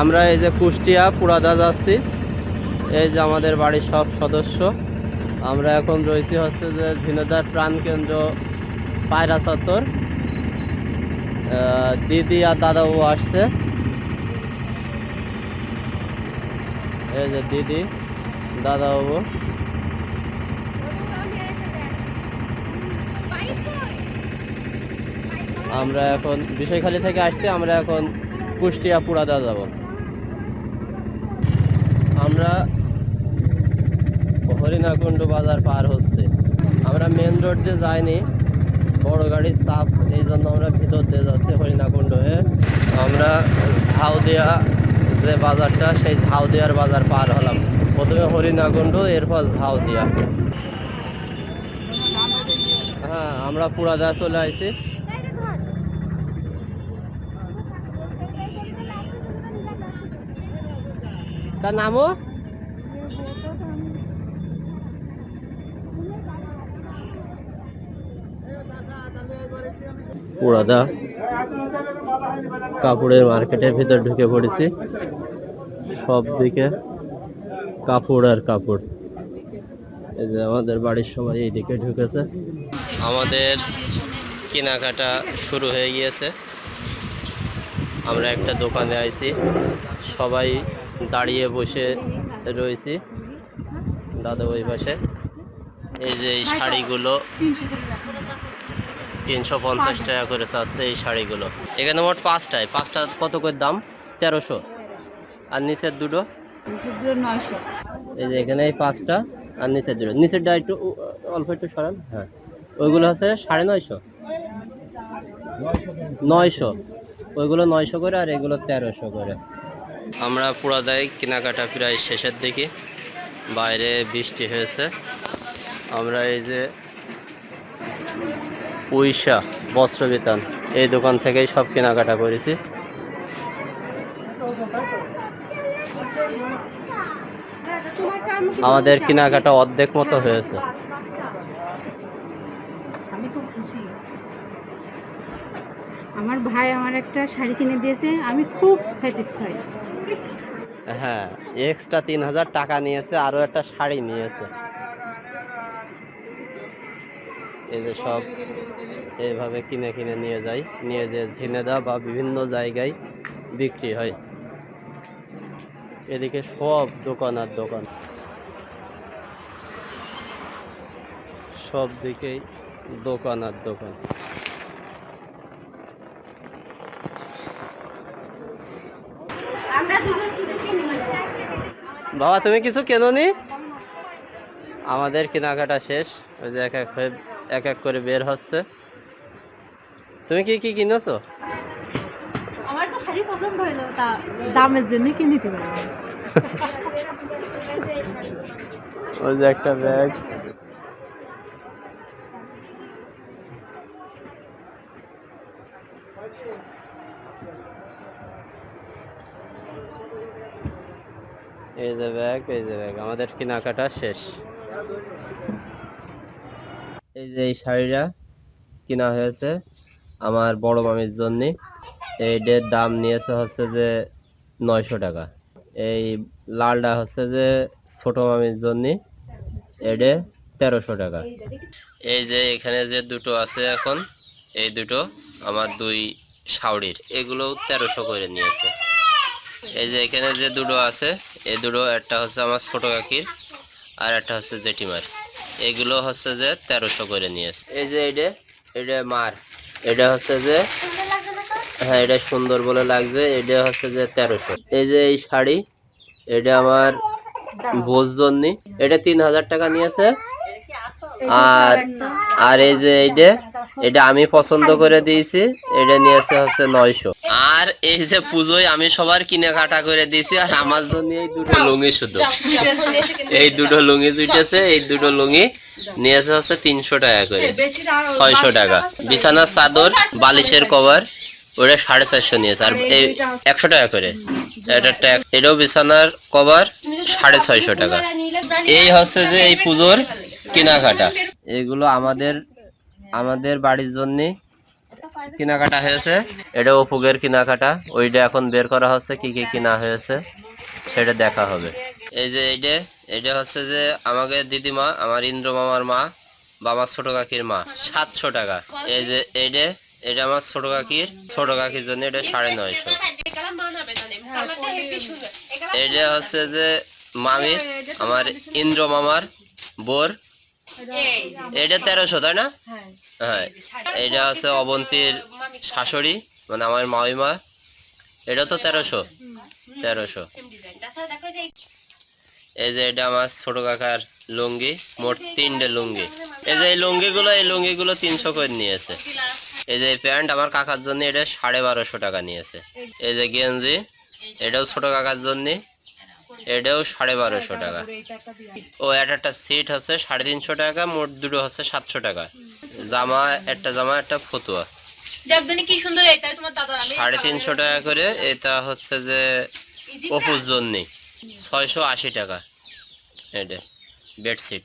আমরা এই যে কুষ্টিয়া, পুরাদা যাচ্ছি। এই যে আমাদের বাড়ির সব সদস্য। আমরা এখন রয়েছি হচ্ছে যে ঝিনেদার প্রাণ কেন্দ্র, পায়রা চত্বর। দিদি আর দাদাবাবু আসছে। এই যে দিদি দাদাবাবু আমরা এখন বিষয়খালী থেকে আসছি, আমরা এখন কুষ্টিয়া, পুরাদা যাব। আমরা হরিণাকুণ্ড বাজার পার হচ্ছে। আমরা মেন রোড দিয়ে যাইনি, বড় গাড়ির চাপ, এই জন্য আমরা ভিতর দিয়ে যাচ্ছি হরিণাকুণ্ড। হয়ে আমরা ঝাউদিয়া যে বাজারটা, সেই ঝাউদিয়ার বাজার পার হলাম। প্রথমে হরিণাকুণ্ড, এরপর ঝাউদিয়া। হ্যাঁ আমরা পুরাদা চলে আসছি তার নামও পুরাদা কাপড়ের মার্কেটের ভিতর ঢুকে পড়েছি। সব দিকে কাপড় আর কাপড়। এই যে আমাদের বাড়ির সবাই এইদিকে ঢুকেছে। আমাদের কেনাকাটা শুরু হয়ে গিয়েছে। আমরা একটা দোকানে আইছি। সবাই দাঁড়িয়ে বসে রয়েছি। দাদা ওই পাশে। এই যে এই শাড়িগুলো তিনশো পঞ্চাশ টাকা করে চাচ্ছে এই শাড়িগুলো। এখানে মোট পাঁচটায়। পাঁচটা কত করে দাম? তেরোশো। আর নিচের দুটো? এই যে এখানে এই পাঁচটা আর নিচের দুটো। নিচের নিচেরটা একটু অল্প একটু সরান। হ্যাঁ। ওইগুলো হচ্ছে সাড়ে নয়শো। নয়শো। ওইগুলো নয়শো করে আর এগুলো তেরোশো করে। আমরা পুরাদায় কেনাকাটা প্রায় শেষের দিকে। বাইরে বৃষ্টি হয়েছে। আমরা এই যে উইশা বস্ত্র বিতান এই দোকান থেকেই সব কেনাকাটা করেছি। আমাদের কেনাকাটা অর্ধেক মতো হয়েছে। আমার ভাই আমার একটা শাড়ি কিনে দিয়েছে আমি খুব স্যাটিসফাই হ্যাঁ এক্সট্রা তিন হাজার টাকা নিয়েছে আরও একটা শাড়ি নিয়েছে। এই যে সব এইভাবে কিনে কিনে নিয়ে যাই। নিয়ে যে ঝিনেদা বা বিভিন্ন জায়গায় বিক্রি হয়। এদিকে সব দোকান আর দোকান। সব দিকেই দোকান আর দোকান। বাবা, তুমি কিছু কেননি? আমাদের কেনাকাটা শেষ। ওই যে এক এক হয়ে এক এক করে বের হচ্ছে। তুমি কি কি কিনেছো? আমার তো শাড়ি পছন্দ হলো তা দামের জন্য কিনে দিতে পারব ওই যে একটা ব্যাগ এই যে ব্যাগ এই যে ব্যাগ আমাদের কেনাকাটা শেষ। এই যে এই শাড়িটা কিনা হয়েছে আমার বড় মামির জন্য। এইটার দাম নিয়েছে হচ্ছে যে নয়শো টাকা। এই লালটা হচ্ছে যে ছোট মামির জন্য এটা তেরোশো টাকা। এই যে এখানে যে দুটো আছে এখন, এই দুটো আমার দুই শাওড়ির এগুলো তেরোশো করে নিয়েছে। এই যে এখানে যে দুটো আছে, এই দুটো একটা হচ্ছে আমার ছোট কাকির আর একটা হচ্ছে জেঠিমার। এগুলো হচ্ছে যে তেরোশো করে নিয়েছে। এই যে এটা এটা মার। এটা হচ্ছে যে হ্যাঁ এটা সুন্দর বলে লাগছে এটা হচ্ছে যে তেরোশো। এই যে এই শাড়ি এটা আমার বোঝ জন্য এটা তিন হাজার টাকা নিয়েছে। আর আর এই যে এইটা এটা আমি পছন্দ করে দিয়েছি এটা নিয়েছে হচ্ছে নয়শো। আর এই যে পুজোয় আমি সবার কিনে কাটা করে দিয়েছি, আর আমার জন্য এই দুটো লুঙ্গি শুধু। এই দুটো লুঙ্গি জুটেছে, এই দুটো লুঙ্গি নিয়েছে হচ্ছে তিনশো টাকা করে। ছয়শো টাকা। বিছানার চাদর, বালিশের কভার, ওটা সাড়ে চারশো নিয়েছে, আর এই একশো টাকা করে। এটা এটাও বিছানার কভার, সাড়ে ছয়শো টাকা। এই হচ্ছে যে এই পুজোর কেনাকাটা। এগুলো আমাদের আমাদের বাড়ির জন্য কেনাকাটা হয়েছে? এটা অপুগের কেনাকাটা। ওইটা এখন বের করা হচ্ছে, কি কি কিনা হয়েছে, সেটা দেখা হবে। এই যে এইটা এটা হচ্ছে যে আমাকে দিদিমা, আমার ইন্দ্র মামার মা বা আমার ছোট কাকির মা, সাতশো টাকা। এই যে এইটা এটা আমার ছোট কাকির ছোট কাকির জন্য এটা সাড়ে নয়শো। এইটা হচ্ছে যে মামি আমার ইন্দ্র মামার বোর এটা তেরোশো তাই না? হ্যাঁ। এটা হচ্ছে অবন্তীর শাশুড়ি মানে আমার মামিমা। এটা তো তেরোশো। তেরোশো। এই যে এটা আমার ছোট কাকার লুঙ্গি মোট তিনটে লুঙ্গি। এই যে এই লুঙ্গিগুলো এই লুঙ্গিগুলো তিনশো করে নিয়েছে। এই যে প্যান্ট আমার কাকার জন্য এটা সাড়ে বারোশো টাকা নিয়েছে। এই যে গেঞ্জি এটাও ছোট কাকার জন্য। এটাও সাড়ে বারোশো টাকা। ও একটা একটা সিট হচ্ছে সাড়ে তিনশো টাকা মোট দুটো হচ্ছে সাতশো টাকা। জামা একটা জামা একটা ফতুয়া। সাড়ে তিনশো টাকা করে এটা হচ্ছে যে অপুর জন্যে। ছয়শো আশি টাকা। এটা বেডশিট